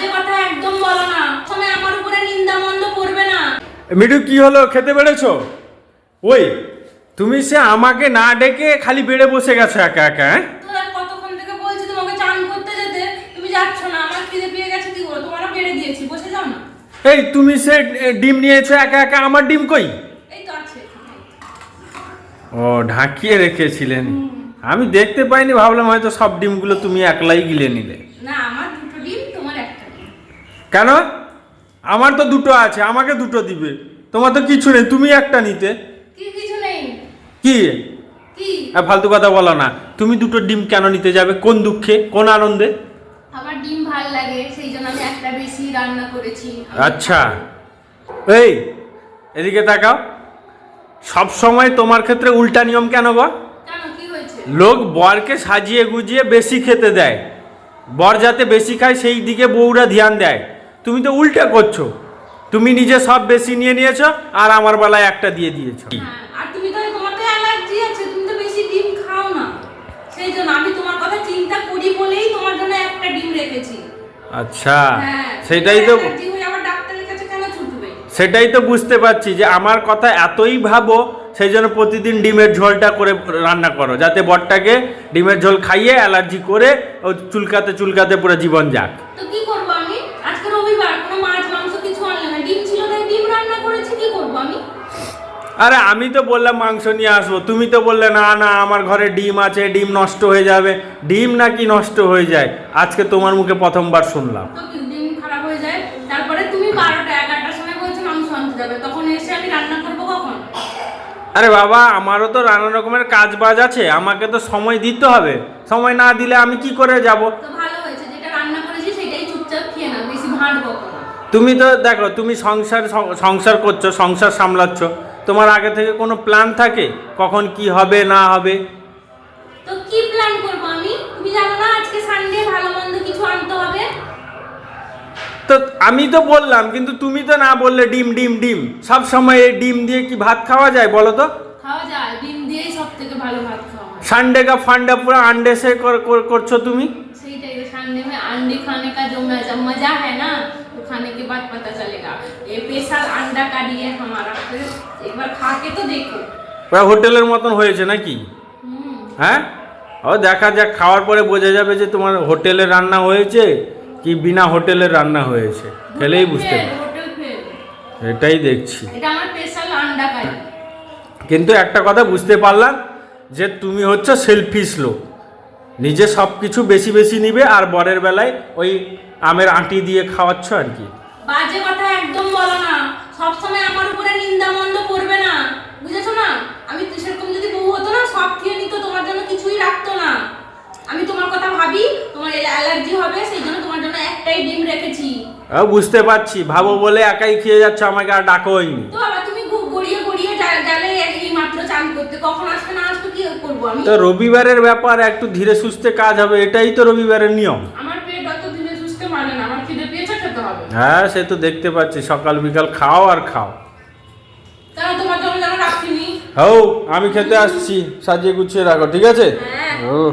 বাজে কথা একদম বলো না। সময় আমার উপরে নিন্দা মন্দ করবে না। মিঠু কি হলো? খেতে বেড়েছো ওই তুমি সে আমাকে না ডেকে খালি বেড়ে বসে গেছো একা একা হ্যাঁ? তোরা কতক্ষণ থেকে বলছি তোমাকে চান করতে যেতে তুমি যাচ্ছ না আমার খিদে পেয়ে গেছে কি করো বেড়ে দিয়েছি বসে যাও না। এই তুমি সে ডিম নিয়েছো একা একা আমার ডিম কই? এই তো আছে। ও ঢাকিয়ে রেখেছিলেন। আমি দেখতে পাইনি ভাবলাম হয়তো সব ডিমগুলো তুমি একলাই গিলে নিলে না আমার দুটো ডিম তোমার একটা ডিম কেন? আমার তো দুটো আছে আমাকে দুটো দিবে। তোমার তো কিছু নেই তুমি একটা নিতে। কি আর ফালতু কথা বলো না। তুমি দুটো ডিম কেন নিতে যাবে? কোন দুঃখে? কোন আনন্দে? আমার ডিম ভালো লাগে সেই জন্য আমি একটা বেশি রান্না করেছি। আচ্ছা। এই এদিকে তাকাও। সব সময় তোমার ক্ষেত্রে উল্টা নিয়ম কেন গো লোক বরকে সাজিয়ে গুজিয়ে বেশি খেতে দেয়। বর যাতে বেশি খায় সেই দিকে বউরা ধ্যান দেয়। তুমি তো উল্টা করছ। তুমি নিজে সব বেশি নিয়ে নিয়েছো আর আমার বেলায় একটা দিয়ে দিয়েছ। হ্যাঁ, আর তুমি তো তোমার অ্যালার্জি আছে তুমি তো বেশি ডিম খাও না। সেই জন্য আমি তোমার কথা চিন্তা করি বলেই তোমার জন্য একটা ডিম রেখেছি। আচ্ছা হ্যাঁ সেটাই তো সেটাই তো বুঝতে পারছি যে আমার কথা এতই ভাবো সেই জন্য প্রতিদিন ডিমের ঝোলটা করে রান্না করো যাতে বরটাকে ডিমের ঝোল খাইয়ে অ্যালার্জি করে ও চুলকাতে চুলকাতে পুরো জীবন যাক। তো কি করব আমি আজকে রবিবার কোনো মাছ মাংস কিছু আনলে না ডিম ছিল তাই ডিম রান্না করেছি কি করব আমি? আরে আমি তো বললাম মাংস নিয়ে আসব তুমি তো বললে না না আমার ঘরে ডিম আছে ডিম নষ্ট হয়ে যাবে। ডিম নাকি নষ্ট হয়ে যায়? আজকে তোমার মুখে প্রথমবার শুনলাম। ডিম খারাপ হয়ে যায়? তারপরে তুমি বারোটা এগারোটার সময় বলছো মাংস আনতে যাবে তখন এসে আমি রান্না করব কখন? আরে বাবা আমারও তো নানা রকমের কাজ বাজ আছে আমাকে তো সময় দিতে হবে। সময় না দিলে আমি কি করে যাব? তো ভালো হয়েছে যেটা রান্না করেছি সেটাই চুপচাপ খেয়ে নাও বেশি না তুমি তো দেখো তুমি সংসার সংসার করছ সংসার সামলাচ্ছ। তোমার আগে থেকে কোনো প্ল্যান থাকে? কখন কি হবে না হবে? তো কি প্ল্যান করব আমি? তুমি জানো না আজকে সানডে ভালো মন্দ কিছু আনতে হবে? তো আমি তো বললাম কিন্তু তুমি তো না বললে ডিম ডিম ডিম। সব সময় এই ডিম দিয়ে কি ভাত খাওয়া যায় বলো তো? খাওয়া যায় ডিম দিয়ে সবথেকে ভালো ভাত খাওয়া সানডে কা ফান্ডা পুরো আন্ডে সে করছ তুমি? সেইটাই তো সানডে মে আন্ডে খানে কা মজা মজা হয় না? खाने के बाद पता चलेगा ये स्पेशल अंडा का दिए हमारा फिर एक बार खा के तो देखो পুরো হোটেলের মতন হয়েছে নাকি हम्म হ্যাঁ ও দেখা যাক খাওয়ার পরে বোঝা যাবে যে তোমার হোটেলে রান্না হয়েছে কি বিনা হোটেলের রান্না হয়েছে খেলেই বুঝতে হোটেল, পারবে হোটেল ফেল। এটাই দেখছি এটা আমার স্পেশাল আন্ডা কারি কিন্তু একটা কথা বুঝতে পারলাম যে তুমি হচ্ছে সেলফিস লোক নিজে সব কিছু বেশি বেশি নিবে আর বরের বেলায় ওই আমের আঁটি দিয়ে খাওয়াচ্ছ আর কি। বাজে কথা একদম বলো না। সব সময় আমার উপরে নিন্দা মন্দ করবে না। বুঝেছ না? আমি সেরকম যদি বউ হতো না সব খেয়ে নিত তোমার জন্য কিছুই রাখতো না। আমি তোমার কথা ভাবি তোমার অ্যালার্জি হবে সেই জন্য তোমার জন্য একটাই ডিম রেখেছি। বুঝতে পারছি। ভাবো বলে একাই খেয়ে যাচ্ছ আমাকে আর ডাকো হয়নি তো আবার তুমি গু- গড়িয়ে গড়িয়ে যা- গেলে এই মাত্র চান করতে কখন আসবে না আসবে কি করব আমি? তো রবিবারের ব্যাপার একটু ধীরে সুস্থে কাজ হবে এটাই তো রবিবারের নিয়ম। আমার পেট অত ধীরে সুস্থে মানে না আমার খিদে পেয়েছে খেতে হবে। হ্যাঁ সে তো দেখতে পাচ্ছি সকাল বিকাল খাও আর খাও। তাহলে তোমার জন্য রাখিনি। হও আমি খেতে আসছি সাজিয়ে গুছিয়ে রাখো ঠিক আছে? হ্যাঁ।